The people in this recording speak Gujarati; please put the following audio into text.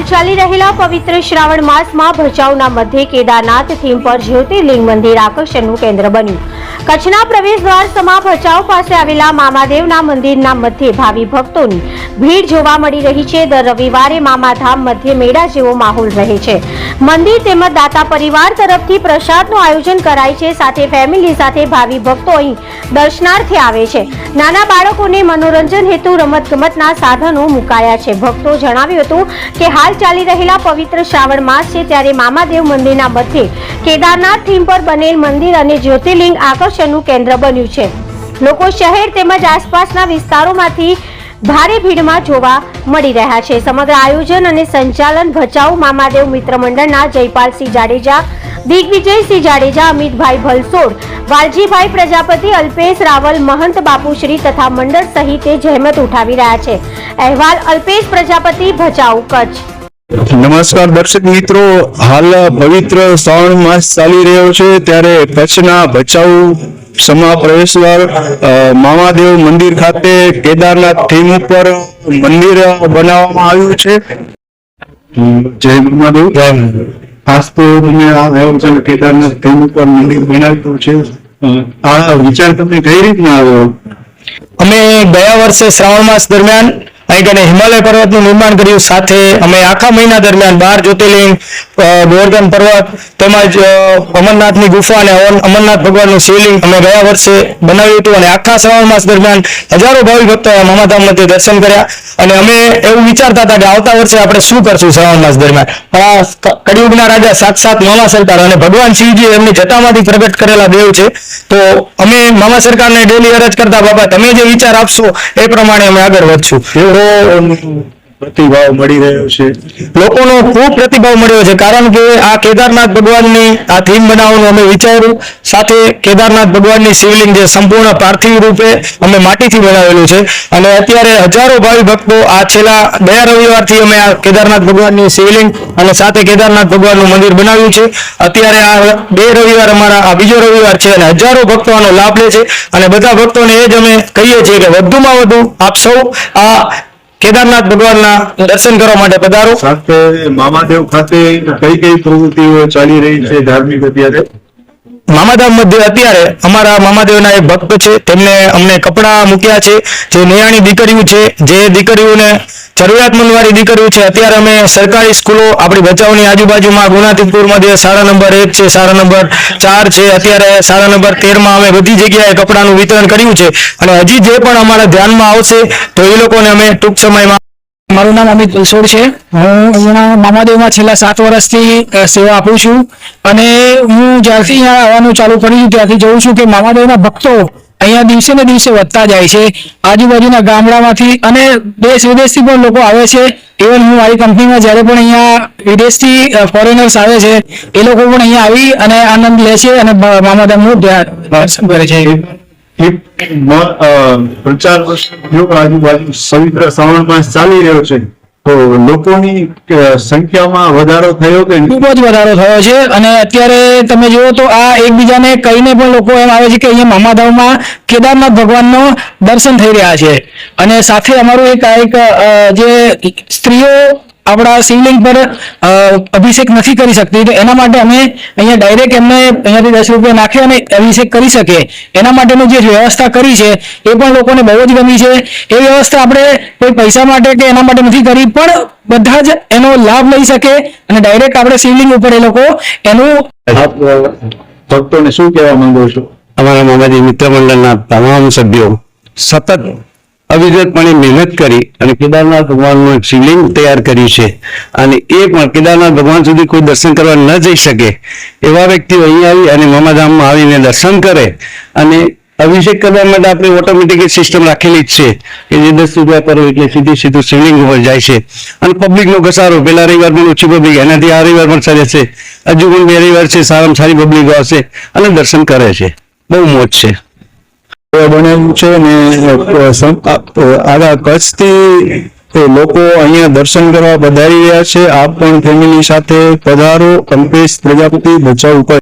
હાલ ચાલી રહેલા પવિત્ર શ્રાવણ માસમાં ભચાઉના મધ્ય કેદારનાથ થીમ પર જ્યોતિર્લિંગ મંદિર આકર્ષણનું કેન્દ્ર બન્યું. કચ્છના પ્રવેશ દ્વાર સમા ભચાઉ પાસે આવેલા મામાદેવના મંદિરના મધ્યે ભાવિ ભક્તોની ભીડ જોવા મળી રહી છે. દર રવિવારે મામાધામ મધ્ય મેળા જેવો માહોલ રહે છે. મંદિર તેમજ દાતા પરિવાર તરફથી પ્રસાદનું આયોજન કરાય છે. સાથે ફેમિલી સાથે ભાવિ ભક્તો અહીં દર્શનાર્થે આવે છે. નાના બાળકોને મનોરંજન હેતુ રમતગમતના સાધનો મુકાયા છે. ભક્તો જણાવ્યું હતું કે હાલ ચાલી રહેલા પવિત્ર શ્રાવણ માસ છે. ત્યારે મામાદેવ મંદિરના મધ્યે કેદારનાથ થીમ પર બનેલ મંદિર અને જ્યોતિર્લિંગ આકર્ષણનું કેન્દ્ર બન્યું છે. લોકો શહેર તેમજ આસપાસના વિસ્તારોમાંથી ભારે ભીડમાં જોવા મળી રહ્યા છે. સમગ્ર આયોજન અને સંચાલન ભચાઉ મામાદેવ મિત્ર મંડળના જયપાલસિંહ જાડેજા, દિગ્વિજયસિંહ જાડેજા, અમિતભાઈ ભલસોડ, વાલજીભાઈ પ્રજાપતિ, અલ્પેશ રાવલ, મહંત બાપુશ્રી તથા મંડળ સહિતે જહેમત ઉઠાવી રહ્યા છે. અહેવાલ અલ્પેશ પ્રજાપતિ, ભચાઉ કચ્છ. નમસ્કાર દર્શક મિત્રો હાલ પવિત્ર શ્રાવણ માસ ચાલી રહ્યો છે ત્યારે કચ્છના ભચાઉ સમા પ્રવેશદ્વાર મામાદેવ મંદિર ખાતે કેદારનાથ થીમ ઉપર મંદિર બનાવવામાં આવ્યું છે. જય મામાદેવ. ખાસ તો તમે આ છે કેદારનાથ થીમ ઉપર મંદિર બનાવ્યું છે. આ વિચાર તમને કઈ રીતના આવ્યો? અમે ગયા વર્ષે શ્રાવણ માસ દરમિયાન અહીં કને હિમાલય પર્વતનું નિર્માણ કર્યું. સાથે અમે આખા મહિના દરમિયાન બાર જ્યોતિર્લિંગ ગોવર્ધન પર્વત તેમજ અમરનાથની ગુફા અને અમરનાથ ભગવાનનું શિવલિંગ અમે ગયા વર્ષે બનાવ્યું હતું અને આખા શ્રાવણ માસ દરમિયાન હજારો ભાવિક ભક્તો મામાધામ મધ્યે દર્શન કર્યા અને અમે એવું વિચારતા હતા કે આવતા વર્ષે આપણે શું કરશું શ્રાવણ માસ દરમિયાન. પણ આ કળિયુગના રાજા સાક્ષાત મામા સરકાર અને ભગવાન શિવજી એમની જટામાંથી પ્રગટ કરેલા દેવ છે. તો અમે મામા સરકારને ડેલી અરજ કરતા, બાબા, તમે જે વિચાર આપશો એ પ્રમાણે અમે આગળ વધશું. પ્રતિભાવ મળી રહ્યો છે. લોકોનો ખૂબ પ્રતિભાવ મળ્યો છે. કારણ કે આ કેદારનાથ ભગવાનની આ થીમ બનાવવાનું અમે વિચાર્યું. સાથે કેદારનાથ ભગવાનની શિવલિંગ જે સંપૂર્ણ પાર્થિવ રૂપે અમે માટીથી બનાવેલું છે. અને અત્યારે હજારો ભાવિ ભક્તો આ છેલ્લા ગયા રવિવારથી અમે આ કેદારનાથ ભગવાનની શિવલિંગ અને સાથે કેદારનાથ ભગવાનનું મંદિર બનાવ્યું છે. અત્યારે આ બે રવિવાર અમારા, આ બીજો રવિવાર છે અને હજારો ભક્તો આનો લાભ લે છે. અને બધા ભક્તોને એ જ અમે કહીએ છીએ કે વધુમાં વધુ આપ સૌ આ કેદારનાથ ભગવાનના દર્શન કરવા માટે પધારો. સાથે મામાદેવ ખાતે કઈ કઈ પ્રવૃત્તિઓ ચાલી રહી છે ધાર્મિક અત્યારે? મામાધામ મધ્ય અત્યારે અમારા મામાદેવના એક ભક્ત છે. તેમને અમને કપડાં મૂક્યા છે. જે નિયાણી દીકરીઓ છે, જે દીકરીઓને જરૂરિયાતમંદ વાળી દીકરીઓ છે, અત્યારે અમે સરકારી સ્કૂલો આપણી બચાવની આજુબાજુમાં ગુણાતીતપુર જે શાળા નંબર એક છે, શાળા નંબર ચાર છે, અત્યારે શાળા નંબર તેરમાં અમે બધી જગ્યાએ કપડાનું વિતરણ કર્યું છે. અને હજી જે પણ અમારા ધ્યાનમાં આવશે, તો એ લોકોને અમે ટૂંક સમયમાં મારું નામ અમિત બલસોડ છે. હું અહીંયા મામાદેવમાં છેલ્લા સાત વર્ષથી સેવા આપું છું. અને હું જ્યારથી અહીંયા આવવાનું ચાલુ કર્યું ત્યારથી જોઉં છું કે મામાદેવના ભક્તો અહીંયા દિવસે ને દિવસે વધતા જાય છે. આજુબાજુના ગામડામાંથી અને દેશ વિદેશથી પણ લોકો આવે છે. ઇવન હું મારી કંપનીમાં જ્યારે પણ અહીંયા વિદેશથી ફોરેનર્સ આવે છે, એ લોકો પણ અહીંયા આવી અને આનંદ લે છે અને મામાદેવનું ધ્યાન કરે છે. પ્રચાર આજુબાજુ સવિત્ર શ્રાવણ માસ ચાલી રહ્યો છે. તો લોકોની સંખ્યામાં વધારો થયો કે ખૂબ જ વધારો થયો છે, અને અત્યારે તમે જુઓ તો આ એકબીજાને કહીને પણ લોકો એમ આવે છે કે અહીંયા મામાધામમાં કેદારનાથ ભગવાનનો દર્શન થઈ રહ્યા છે. અને સાથે અમારું એક, આ એક જે સ્ત્રીઓ આપણા શિવલિંગ પર અભિષેક નથી કરી શકતી તો એના માટે અમે અહીંયા ડાયરેક્ટ એમને અહીંયાથી દસ રૂપિયા નાખે અને અભિષેક કરી શકે. એના માટેનું જે વ્યવસ્થા કરી છે એ પણ લોકોને બહુ જ ગમી છે. એ વ્યવસ્થા આપણે કોઈ પૈસા માટે કે એના માટે નથી કરી પણ બધા જ એનો લાભ લઈ શકે અને ડાયરેક્ટ આપણે શિવલિંગ ઉપર એ લોકો એનું ભક્તોને શું કહેવા માંગુ છું? અમારા મામાજી મિત્ર મંડળના તમામ સભ્યો સતત અવિરતપણે મહેનત કરી અને કેદારનાથ ભગવાનનું શિવલિંગ તૈયાર કર્યું છે. અને એ પણ કેદારનાથ ભગવાન સુધી કોઈ દર્શન કરવા ન જઈ શકે એવા વ્યક્તિઓ અહીં આવી અને મામાધામમાં આવીને દર્શન કરે. અને અભિષેક કરવા માટે આપણે ઓટોમેટિક સિસ્ટમ રાખેલી જ છે કે જે દસ રૂપિયા પર એટલે સીધી સીધું શિવલિંગ ઉપર જાય છે. અને પબ્લિકનો ઘસારો પેલા રવિવાર પણ ઓછી પબ્લિક એનાથી આ રવિવાર પણ સરે છે. હજુ પણ બે રવિવાર છે, સારામાં સારી પબ્લિક આવશે અને દર્શન કરે છે. બહુ મોજ છે. બનાવ્યું છે અને આખા કચ્છથી લોકો અહીંયા દર્શન કરવા પધારી રહ્યા છે. આપ પણ ફેમિલી સાથે પધારો કલ્પેશ પ્રજાપતિ ભચાઉ ઉપર.